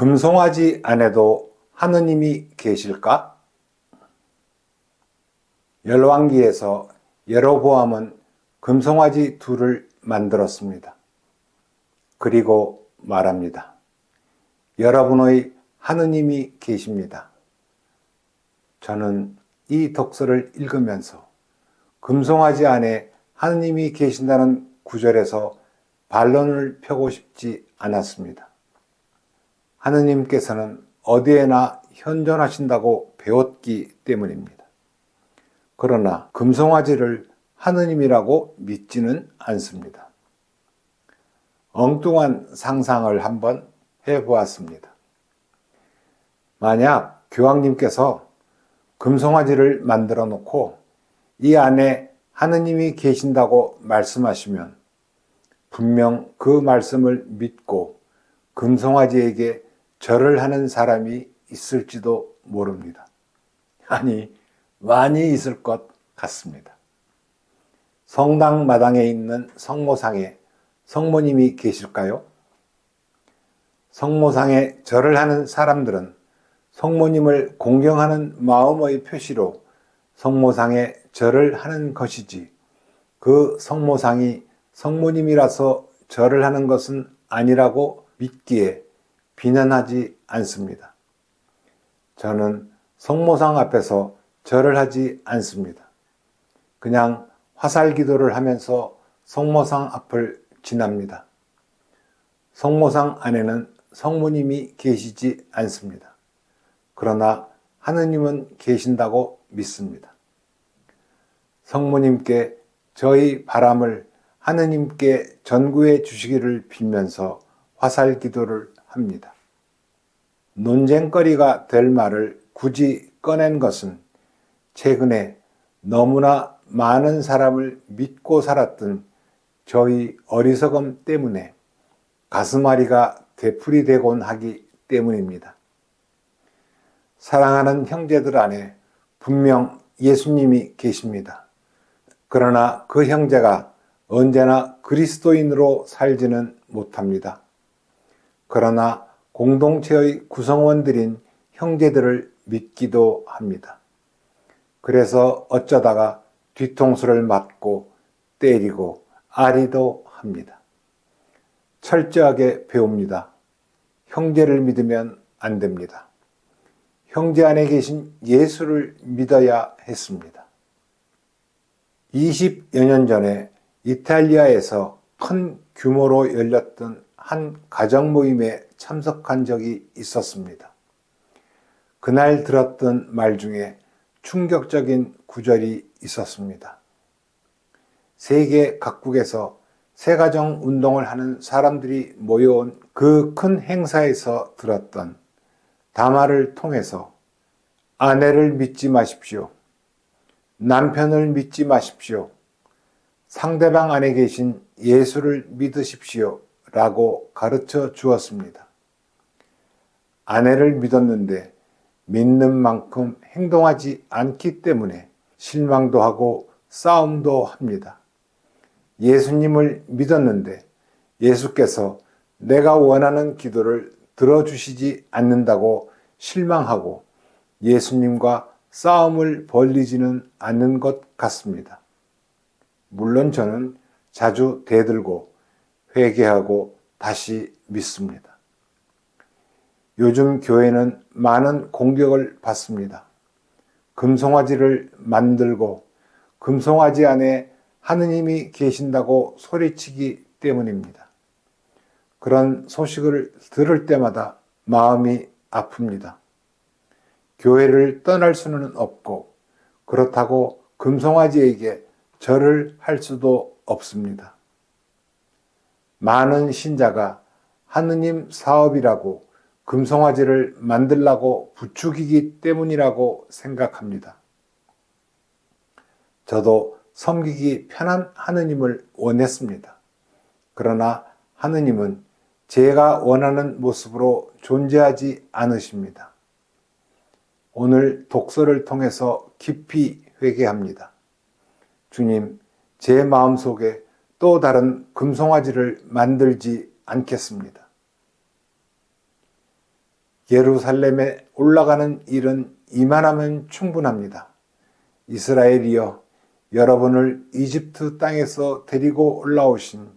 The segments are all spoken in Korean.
금송아지 안에도 하느님이 계실까? 열왕기에서 여로보암은 금송아지 둘을 만들었습니다. 그리고 말합니다. 여러분의 하느님이 계십니다. 저는 이 독서를 읽으면서 금송아지 안에 하느님이 계신다는 구절에서 반론을 펴고 싶지 않았습니다. 하느님께서는 어디에나 현존하신다고 배웠기 때문입니다. 그러나 금송아지를 하느님이라고 믿지는 않습니다. 엉뚱한 상상을 한번 해보았습니다. 만약 교황님께서 금송아지를 만들어 놓고 이 안에 하느님이 계신다고 말씀하시면 분명 그 말씀을 믿고 금송아지에게 절을 하는 사람이 있을지도 모릅니다. 아니, 많이 있을 것 같습니다. 성당 마당에 있는 성모상에 성모님이 계실까요? 성모상에 절을 하는 사람들은 성모님을 공경하는 마음의 표시로 성모상에 절을 하는 것이지 그 성모상이 성모님이라서 절을 하는 것은 아니라고 믿기에 비난하지 않습니다. 저는 성모상 앞에서 절을 하지 않습니다. 그냥 화살 기도를 하면서 성모상 앞을 지납니다. 성모상 안에는 성모님이 계시지 않습니다. 그러나 하느님은 계신다고 믿습니다. 성모님께 저희 바람을 하느님께 전구해 주시기를 빌면서 화살 기도를 합니다. 논쟁거리가 될 말을 굳이 꺼낸 것은 최근에 너무나 많은 사람을 믿고 살았던 저희 어리석음 때문에 가슴앓이가 되풀이되곤 하기 때문입니다. 사랑하는 형제들 안에 분명 예수님이 계십니다. 그러나 그 형제가 언제나 그리스도인으로 살지는 못합니다. 그러나 공동체의 구성원들인 형제들을 믿기도 합니다. 그래서 어쩌다가 뒤통수를 맞고 때리고 아리도 합니다. 철저하게 배웁니다. 형제를 믿으면 안 됩니다. 형제 안에 계신 예수를 믿어야 했습니다. 20여 년 전에 이탈리아에서 큰 규모로 열렸던 한 가정 모임에 참석한 적이 있었습니다. 그날 들었던 말 중에 충격적인 구절이 있었습니다. 세계 각국에서 새가정 운동을 하는 사람들이 모여온 그 큰 행사에서 들었던 담화를 통해서 아내를 믿지 마십시오. 남편을 믿지 마십시오. 상대방 안에 계신 예수를 믿으십시오. 라고 가르쳐 주었습니다. 아내를 믿었는데 믿는 만큼 행동하지 않기 때문에 실망도 하고 싸움도 합니다. 예수님을 믿었는데 예수께서 내가 원하는 기도를 들어주시지 않는다고 실망하고 예수님과 싸움을 벌리지는 않는 것 같습니다. 물론 저는 자주 대들고 회개하고 다시 믿습니다. 요즘 교회는 많은 공격을 받습니다. 금송아지를 만들고 금송아지 안에 하느님이 계신다고 소리치기 때문입니다. 그런 소식을 들을 때마다 마음이 아픕니다. 교회를 떠날 수는 없고 그렇다고 금송아지에게 절을 할 수도 없습니다. 많은 신자가 하느님 사업이라고 금송아지를 만들라고 부추기기 때문이라고 생각합니다. 저도 섬기기 편한 하느님을 원했습니다. 그러나 하느님은 제가 원하는 모습으로 존재하지 않으십니다. 오늘 독서를 통해서 깊이 회개합니다. 주님, 제 마음속에 또 다른 금송아지를 만들지 않겠습니다. 예루살렘에 올라가는 일은 이만하면 충분합니다. 이스라엘이여 여러분을 이집트 땅에서 데리고 올라오신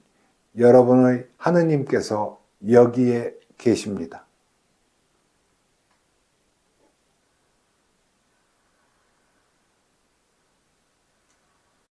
여러분의 하느님께서 여기에 계십니다.